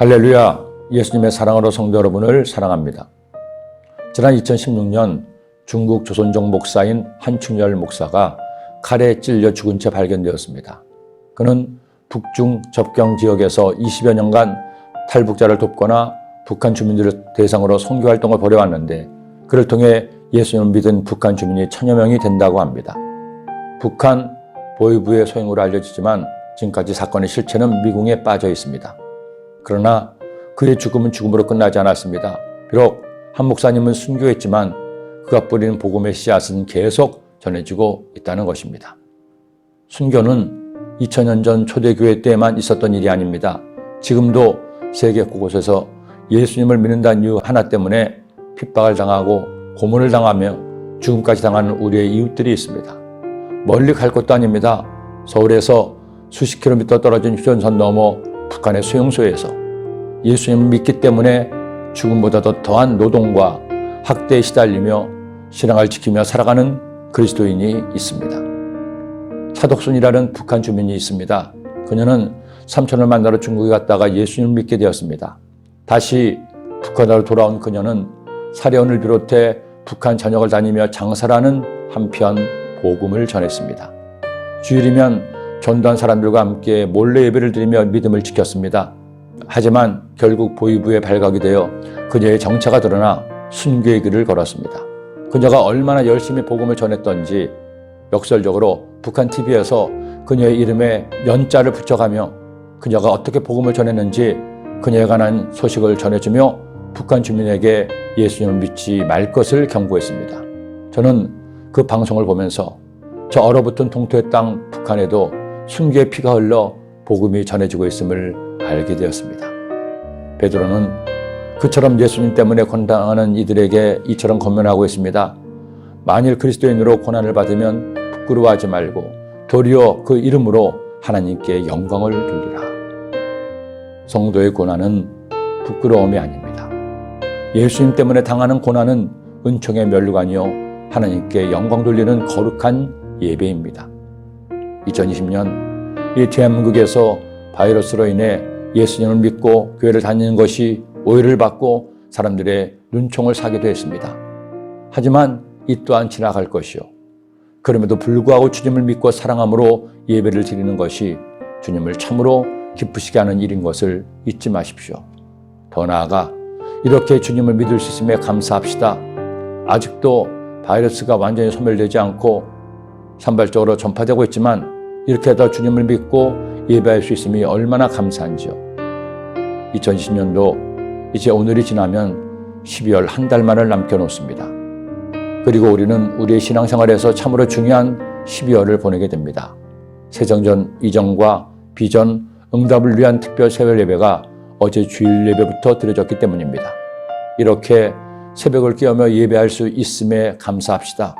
할렐루야. 예수님의 사랑으로 성도 여러분을 사랑합니다. 지난 2016년 중국 조선족 목사인 한충열 목사가 칼에 찔려 죽은 채 발견되었습니다. 그는 북중 접경 지역에서 20여 년간 탈북자를 돕거나 북한 주민들을 대상으로 선교 활동을 벌여왔는데 그를 통해 예수님을 믿은 북한 주민이 천여 명이 된다고 합니다. 북한 보위부의 소행으로 알려지지만 지금까지 사건의 실체는 미궁에 빠져 있습니다. 그러나 그의 죽음은 죽음으로 끝나지 않았습니다. 비록 한 목사님은 순교했지만 그가 뿌리는 복음의 씨앗은 계속 전해지고 있다는 것입니다. 순교는 2000년 전 초대교회 때만 있었던 일이 아닙니다. 지금도 세계 곳곳에서 예수님을 믿는다는 이유 하나 때문에 핍박을 당하고 고문을 당하며 죽음까지 당하는 우리의 이웃들이 있습니다. 멀리 갈 것도 아닙니다. 서울에서 수십 킬로미터 떨어진 휴전선 너머 북한의 수용소에서 예수님을 믿기 때문에 죽음보다도 더한 노동과 학대에 시달리며 신앙을 지키며 살아가는 그리스도인이 있습니다. 차덕순이라는 북한 주민이 있습니다. 그녀는 삼촌을 만나러 중국에 갔다가 예수님을 믿게 되었습니다. 다시 북한으로 돌아온 그녀는 사려원을 비롯해 북한 전역을 다니며 장사라는 한편 복음을 전했습니다. 주일이면 전도한 사람들과 함께 몰래 예배를 드리며 믿음을 지켰습니다. 하지만 결국 보위부에 발각이 되어 그녀의 정체가 드러나 순교의 길을 걸었습니다. 그녀가 얼마나 열심히 복음을 전했던지 역설적으로 북한 TV에서 그녀의 이름에 연자를 붙여가며 그녀가 어떻게 복음을 전했는지 그녀에 관한 소식을 전해주며 북한 주민에게 예수님을 믿지 말 것을 경고했습니다. 저는 그 방송을 보면서 저 얼어붙은 동토의 땅 북한에도 순교의 피가 흘러 복음이 전해지고 있음을 알게 되었습니다. 베드로는 그처럼 예수님 때문에 권당하는 이들에게 이처럼 권면하고 있습니다. 만일 그리스도인으로 고난을 받으면 부끄러워하지 말고 도리어 그 이름으로 하나님께 영광을 돌리라. 성도의 고난은 부끄러움이 아닙니다. 예수님 때문에 당하는 고난은 은총의 면류관이요 하나님께 영광 돌리는 거룩한 예배입니다. 2020년 이 대한민국에서 바이러스로 인해 예수님을 믿고 교회를 다니는 것이 오해를 받고 사람들의 눈총을 사기도 했습니다. 하지만 이 또한 지나갈 것이요. 그럼에도 불구하고 주님을 믿고 사랑함으로 예배를 드리는 것이 주님을 참으로 기쁘시게 하는 일인 것을 잊지 마십시오. 더 나아가 이렇게 주님을 믿을 수 있음에 감사합시다. 아직도 바이러스가 완전히 소멸되지 않고 산발적으로 전파되고 있지만 이렇게 더 주님을 믿고 예배할 수 있음이 얼마나 감사한지요. 2020년도 이제 오늘이 지나면 12월 한 달만을 남겨놓습니다. 그리고 우리는 우리의 신앙생활에서 참으로 중요한 12월을 보내게 됩니다. 세정전 이전과 비전 응답을 위한 특별 새벽 예배가 어제 주일 예배부터 드려졌기 때문입니다. 이렇게 새벽을 깨우며 예배할 수 있음에 감사합시다.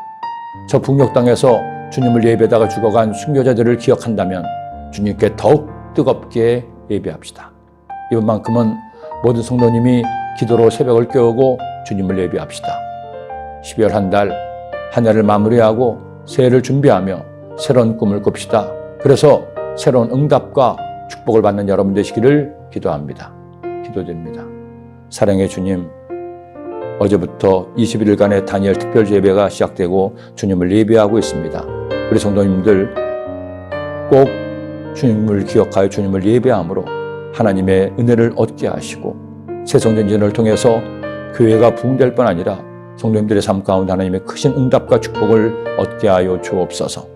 저 북녘 땅에서 주님을 예배다가 죽어간 순교자들을 기억한다면 주님께 더욱 뜨겁게 예배합시다. 이번만큼은 모든 성도님이 기도로 새벽을 깨우고 주님을 예배합시다. 12월 한 달, 한 해를 마무리하고 새해를 준비하며 새로운 꿈을 꿉시다. 그래서 새로운 응답과 축복을 받는 여러분 되시기를 기도합니다. 기도드립니다. 사랑의 주님, 어제부터 21일간의 다니엘 특별 예배가 시작되고 주님을 예배하고 있습니다. 우리 성도님들 꼭 주님을 기억하여 주님을 예배함으로 하나님의 은혜를 얻게 하시고 새 성전진을 통해서 교회가 부흥될 뿐 아니라 성도님들의 삶 가운데 하나님의 크신 응답과 축복을 얻게 하여 주옵소서.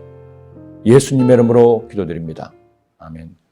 예수님의 이름으로 기도드립니다. 아멘.